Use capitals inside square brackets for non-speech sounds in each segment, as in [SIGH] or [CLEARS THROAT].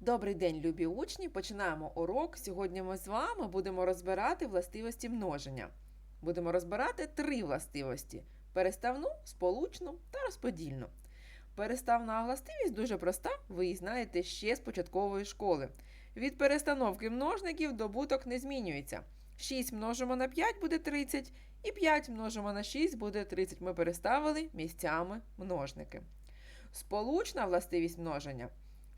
Добрий день, любі учні! Починаємо урок. Сьогодні ми з вами будемо розбирати властивості множення. Будемо розбирати три властивості: переставну, сполучну та розподільну. Переставна властивість дуже проста, ви її знаєте ще з початкової школи. Від перестановки множників добуток не змінюється. 6 множимо на 5 буде 30, і 5 множимо на 6 буде 30. Ми переставили місцями множники. Сполучна властивість множення.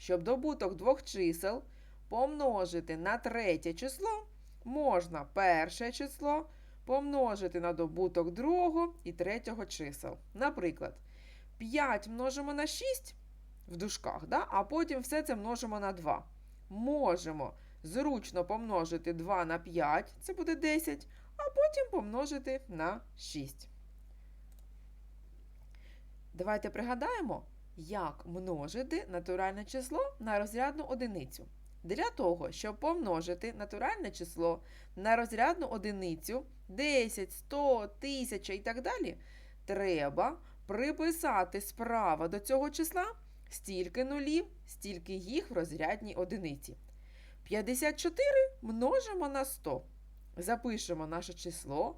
Щоб добуток двох чисел помножити на третє число, можна перше число помножити на добуток другого і третього чисел. Наприклад, 5 множимо на 6 в дужках, да? а потім все це множимо на 2. Можемо зручно помножити 2 на 5, це буде 10, а потім помножити на 6. Давайте пригадаємо, як множити натуральне число на розрядну одиницю. Для того, щоб помножити натуральне число на розрядну одиницю 10, 100, 1000 і так далі, треба приписати справа до цього числа стільки нулів, стільки їх в розрядній одиниці. 54 множимо на 100. Запишемо наше число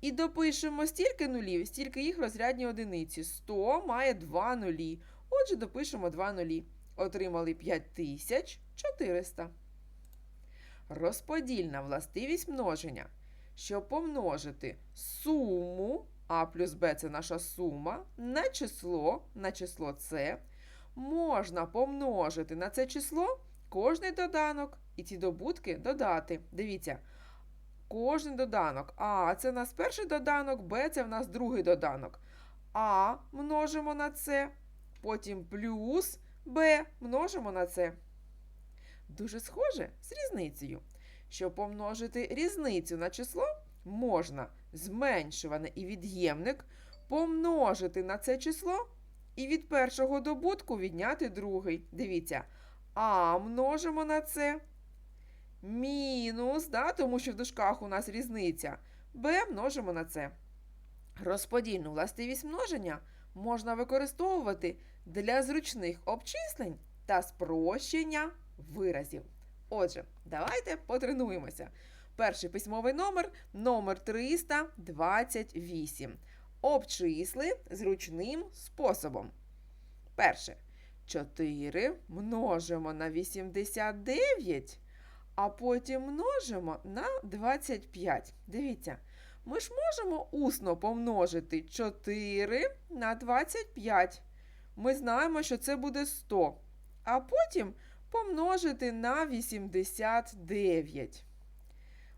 і допишемо стільки нулів, стільки їх в розрядній одиниці. 100 має 2 нулі. Отже, допишемо 2 нулі. Отримали 5400. Розподільна властивість множення. Щоб помножити суму А плюс Б це наша сума, на число, на число С, можна помножити на це число кожний доданок і ці добутки додати. Дивіться, кожен доданок. А це в нас перший доданок, Б це в нас другий доданок. А множимо на С, потім плюс Б множимо на С. Дуже схоже з різницею. Щоб помножити різницю на число, можна зменшуване і від'ємник помножити на це число і від першого добутку відняти другий. Дивіться, А множимо на це. Мінус, да, тому що в дужках у нас різниця. Б множимо на це. Розподільну властивість множення можна використовувати для зручних обчислень та спрощення виразів. Отже, давайте потренуємося. Перший письмовий номер номер 328. Обчисли зручним способом. Перше. 4 множимо на 89, а потім множимо на 25. Дивіться, ми ж можемо усно помножити 4 на 25. Ми знаємо, що це буде 100. А потім помножити на 89.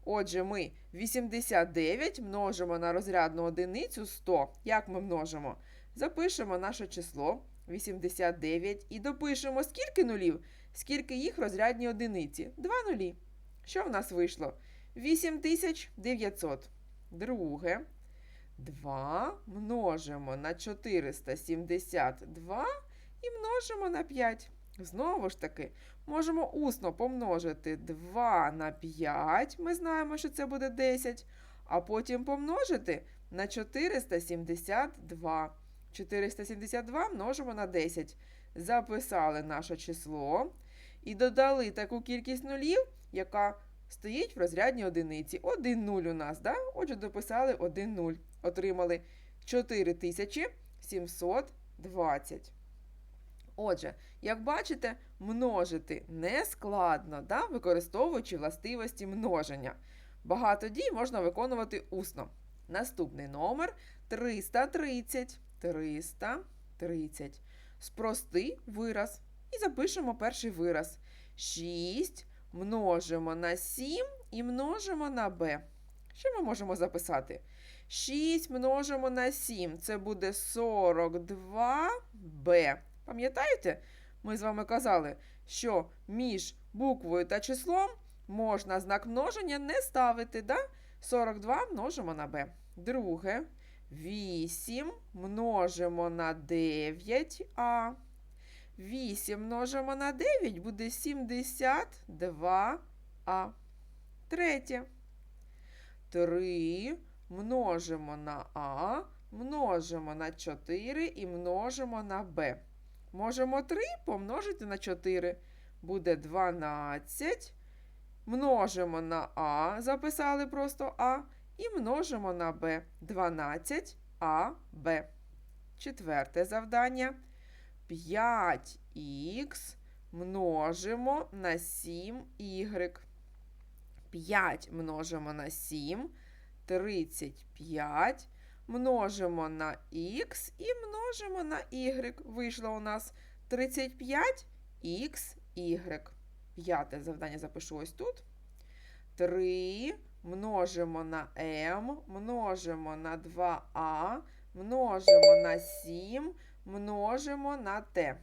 Отже, ми 89 множимо на розрядну одиницю 100. Як ми множимо? Запишемо наше число 89 і допишемо скільки нулів, скільки їх в розрядній одиниці. Два нулі. Що в нас вийшло? 8900. Друге. 2 множимо на 472 і множимо на 5. Знову ж таки, можемо усно помножити 2 на 5, ми знаємо, що це буде 10, а потім помножити на 472. 472 множимо на 10. Записали наше число і додали таку кількість нулів, яка стоїть в розрядній одиниці. 1 0 у нас, да? отже, дописали 1 0. Отримали 4720. Отже, як бачите, множити не складно, да? використовуючи властивості множення. Багато дій можна виконувати усно. Наступний номер 330. 330. Спрости вираз. І запишемо перший вираз. 6 множимо на 7 і множимо на b. Що ми можемо записати? 6 множимо на 7 це буде 42b. Пам'ятаєте, ми з вами казали, що між буквою та числом можна знак множення не ставити. да? 42 множимо на b. Друге. 8 множимо на 9а. 8 множимо на 9 буде 72а. Третє. 3 множимо на А, множимо на 4 і множимо на Б. Можемо 3 помножити на 4. буде 12. Множимо на А, записали просто А, і множимо на Б. 12 АБ. Четверте завдання. 5х множимо на 7y. 5 множимо на 7, 35. Множимо на х і множимо на y. Вийшло у нас 35 xy. П'яте завдання запишу ось тут. 3 множимо на m, множимо на 2а, множимо на 7, множимо на t.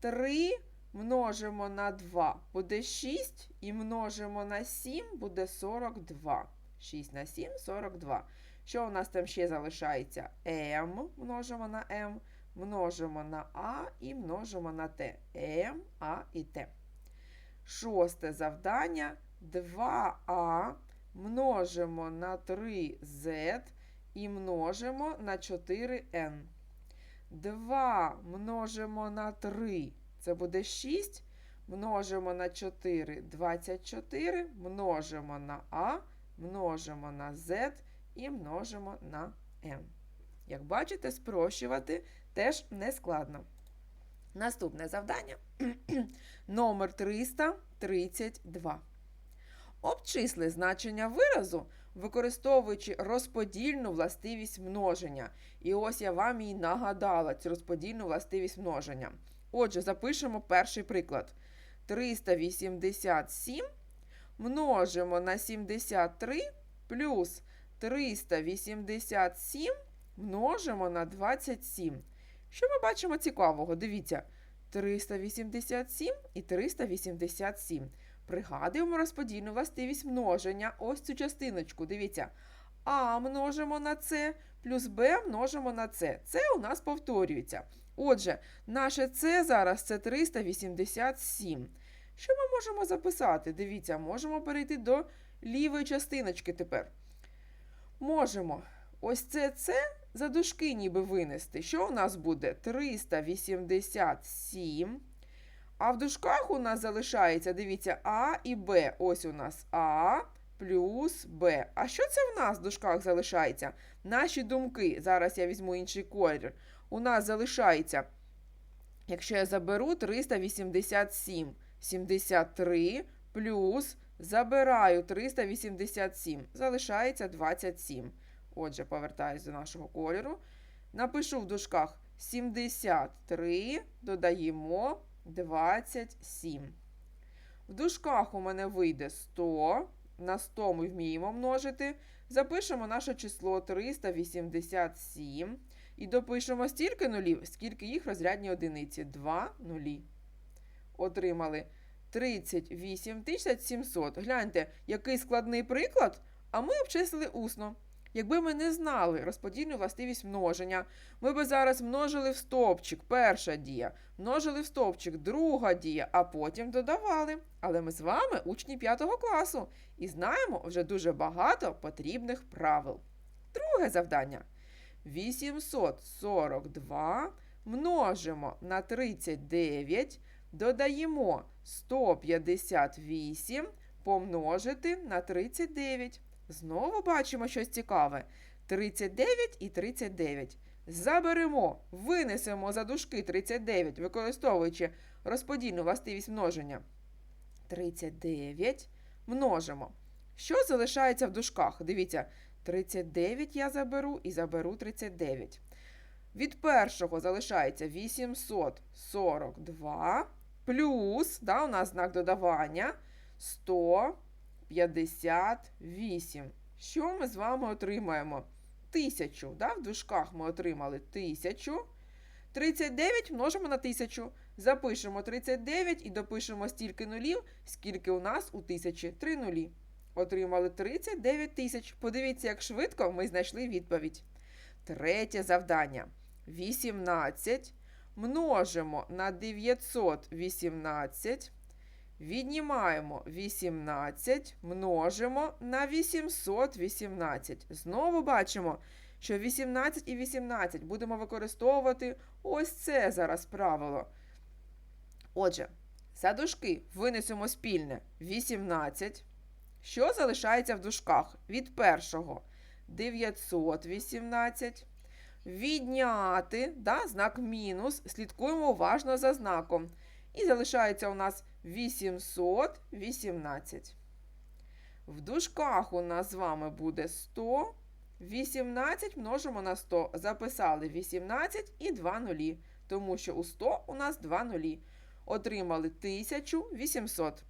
3 множимо на 2 буде 6 і множимо на 7 буде 42. 6 на 7 42. Що у нас там ще залишається? m множимо на m, множимо на а і множимо на t. m, а і t. Шосте завдання. 2а множимо на 3z і множимо на 4n. 2 множимо на 3, це буде 6. Множимо на 4 24, множимо на а, множимо на z і множимо на n. Як бачите, спрощувати теж не складно. Наступне завдання [CLEARS THROAT] номер 332. Обчисли значення виразу, використовуючи розподільну властивість множення. І ось я вам і нагадала цю розподільну властивість множення. Отже, запишемо перший приклад. 387 множимо на 73 плюс 387 множимо на 27. Що ми бачимо цікавого? Дивіться, 387 і 387. Пригадуємо розподільну властивість множення. Ось цю частиночку. Дивіться. А множимо на С плюс Б множимо на С. Це у нас повторюється. Отже, наше С зараз це 387. Що ми можемо записати? Дивіться, можемо перейти до лівої частиночки тепер. Можемо ось це С за дужки ніби винести. Що у нас буде? 387. А в дужках у нас залишається, дивіться, А і Б. Ось у нас А плюс Б. А що це в нас в дужках залишається? Наші думки. Зараз я візьму інший колір. У нас залишається, якщо я заберу 387, 73 плюс забираю 387. Залишається 27. Отже, повертаюся до нашого кольору. Напишу в дужках 73, додаємо 27. В дужках у мене вийде 100. На 100 ми вміємо множити. Запишемо наше число 387. І допишемо стільки нулів, скільки їх розрядні одиниці. 2 нулі. Отримали 38 700. Гляньте, який складний приклад, а ми обчислили усно. Якби ми не знали розподільну властивість множення, ми би зараз множили в стовпчик перша дія, множили в стовпчик друга дія, а потім додавали. Але ми з вами учні 5 класу і знаємо вже дуже багато потрібних правил. Друге завдання. 842 множимо на 39, додаємо 158 помножити на 39. Знову бачимо щось цікаве. 39 і 39. Заберемо, винесемо за дужки 39, використовуючи розподільну властивість множення. 39 множимо. Що залишається в дужках? Дивіться, 39 я заберу і заберу 39. Від першого залишається 842 плюс, да, у нас знак додавання 100. 58. Що ми з вами отримаємо? Тисячу. Да? В дужках ми отримали тисячу. 39 множимо на тисячу. Запишемо 39 і допишемо стільки нулів, скільки у нас у тисячі. Три нулі. Отримали 39 тисяч. Подивіться, як швидко ми знайшли відповідь. Третє завдання. 18 множимо на 918. Віднімаємо 18, множимо на 818. Знову бачимо, що 18 і 18 будемо використовувати ось це зараз правило. Отже, За дужки винесемо спільне 18. Що залишається в дужках? Від першого 918. Відняти да, знак мінус. Слідкуємо уважно за знаком. І залишається у нас 818. В дужках у нас з вами буде 100. 18 множимо на 100. Записали 18 і 2 нулі. Тому що у 100 у нас 2 нулі. Отримали 1800.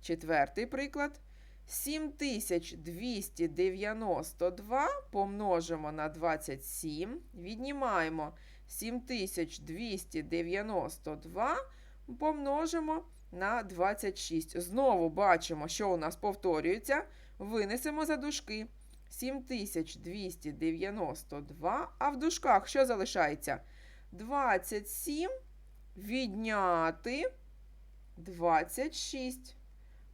Четвертий приклад. 7292 помножимо на 27. Віднімаємо 7292 помножимо на 26. Знову бачимо, що у нас повторюється. Винесемо за дужки. 7292. А в дужках що залишається? 27 відняти 26.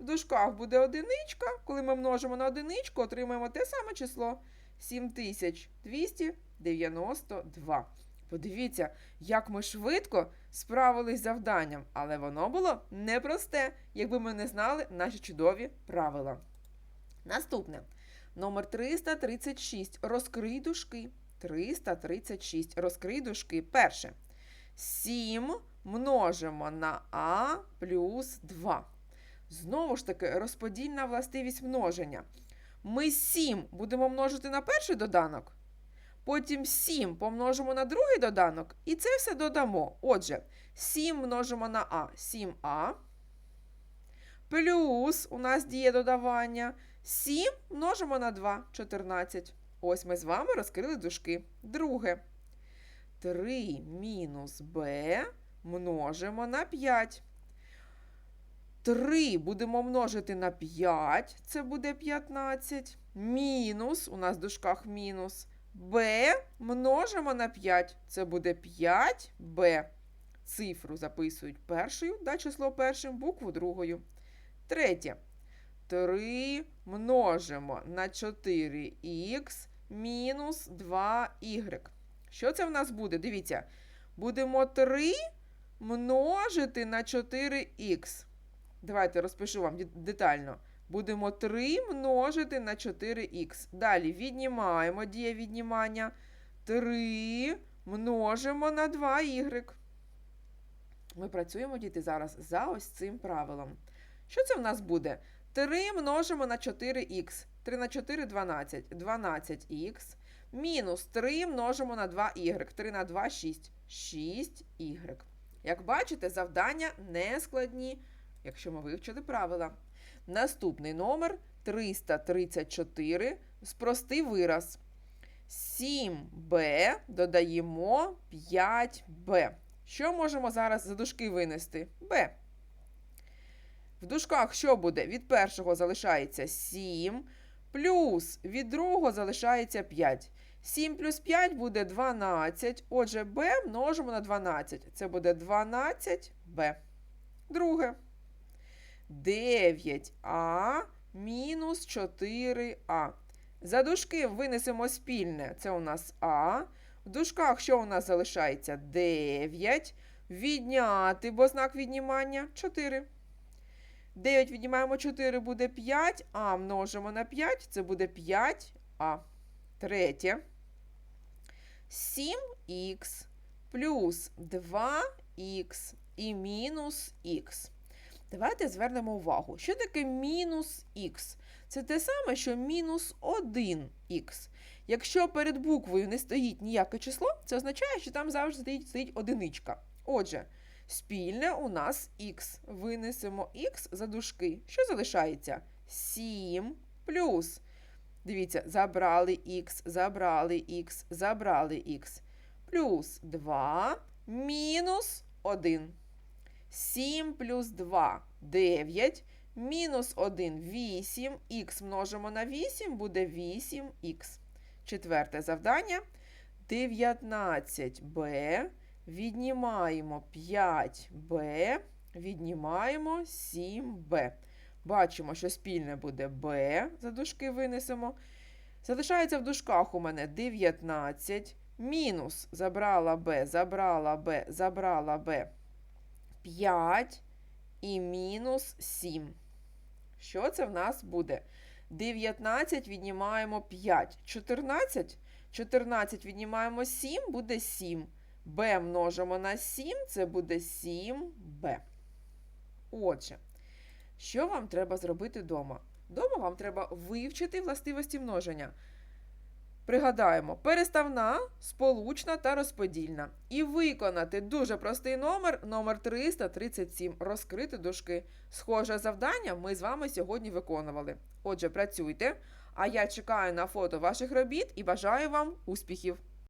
В дужках буде одиничка. Коли ми множимо на одиничку, отримаємо те саме число 7292. Подивіться, як ми швидко справились з завданням, але воно було непросте, якби ми не знали наші чудові правила. Наступне. Номер 336. Розкрий дужки. 336. Розкрий дужки. Перше. 7 множимо на А плюс 2. Знову ж таки, розподільна властивість множення. Ми 7 будемо множити на перший доданок. Потім 7 помножимо на другий доданок. І це все додамо. Отже, 7 множимо на А. 7А. Плюс у нас діє додавання. 7 множимо на 2 14. Ось ми з вами розкрили дужки. Друге. 3 мінус b множимо на 5. 3 будемо множити на 5, це буде 15. Мінус, у нас в дужках мінус. B множимо на 5, це буде 5b. Цифру записують першою, да, число першим, букву другою. Третє. 3 множимо на 4х мінус 2y. Що це в нас буде? Дивіться, будемо 3 множити на 4х. Давайте розпишу вам детально. Будемо 3 множити на 4х. Далі віднімаємо дія віднімання. 3 множимо на 2y. Ми працюємо, діти, зараз за ось цим правилом. Що це в нас буде? 3 множимо на 4х. 3 на 4 12. 12х. Мінус 3 множимо на 2y. 3 на 2 6. 6y. Як бачите, завдання не складні, якщо ми вивчили правила. Наступний номер 334. Спростий вираз. 7b додаємо 5b. Що можемо зараз за дужки винести? b. В дужках що буде? Від першого залишається 7, плюс від другого залишається 5. 7 плюс 5 буде 12. Отже, b множимо на 12. Це буде 12b. Друге. 9а мінус 4а. За дужки винесемо спільне. Це у нас А. В дужках що у нас залишається? 9. Відняти, бо знак віднімання 4. 9 віднімаємо 4 буде 5, а множимо на 5, це буде 5а. Третє. 7х плюс 2х і мінус х. Давайте звернемо увагу, що таке мінус х? Це те саме, що мінус 1х. Якщо перед буквою не стоїть ніяке число, це означає, що там завжди стоїть, стоїть одиничка. Отже, спільне у нас х. Винесемо х за дужки. Що залишається? 7 плюс. Дивіться, забрали х, забрали х, забрали х. Плюс 2 мінус 1. 7 плюс 2 9. Мінус 1 8. Х множимо на 8 буде 8х. Четверте завдання. 19b. Віднімаємо 5b. Віднімаємо 7b. Бачимо, що спільне буде b. За дужки винесемо. Залишається в дужках у мене 19. Мінус забрала b, забрала b, забрала b. 5 і мінус 7. Що це в нас буде? 19 віднімаємо 5. 14. 14 віднімаємо 7, буде 7. b множимо на 7, це буде 7b. Отже, що вам треба зробити вдома? Вдома вам треба вивчити властивості множення. Пригадаємо, переставна, сполучна та розподільна. І виконати дуже простий номер, номер 337, розкрити дужки. Схоже завдання ми з вами сьогодні виконували. Отже, працюйте, а я чекаю на фото ваших робіт і бажаю вам успіхів!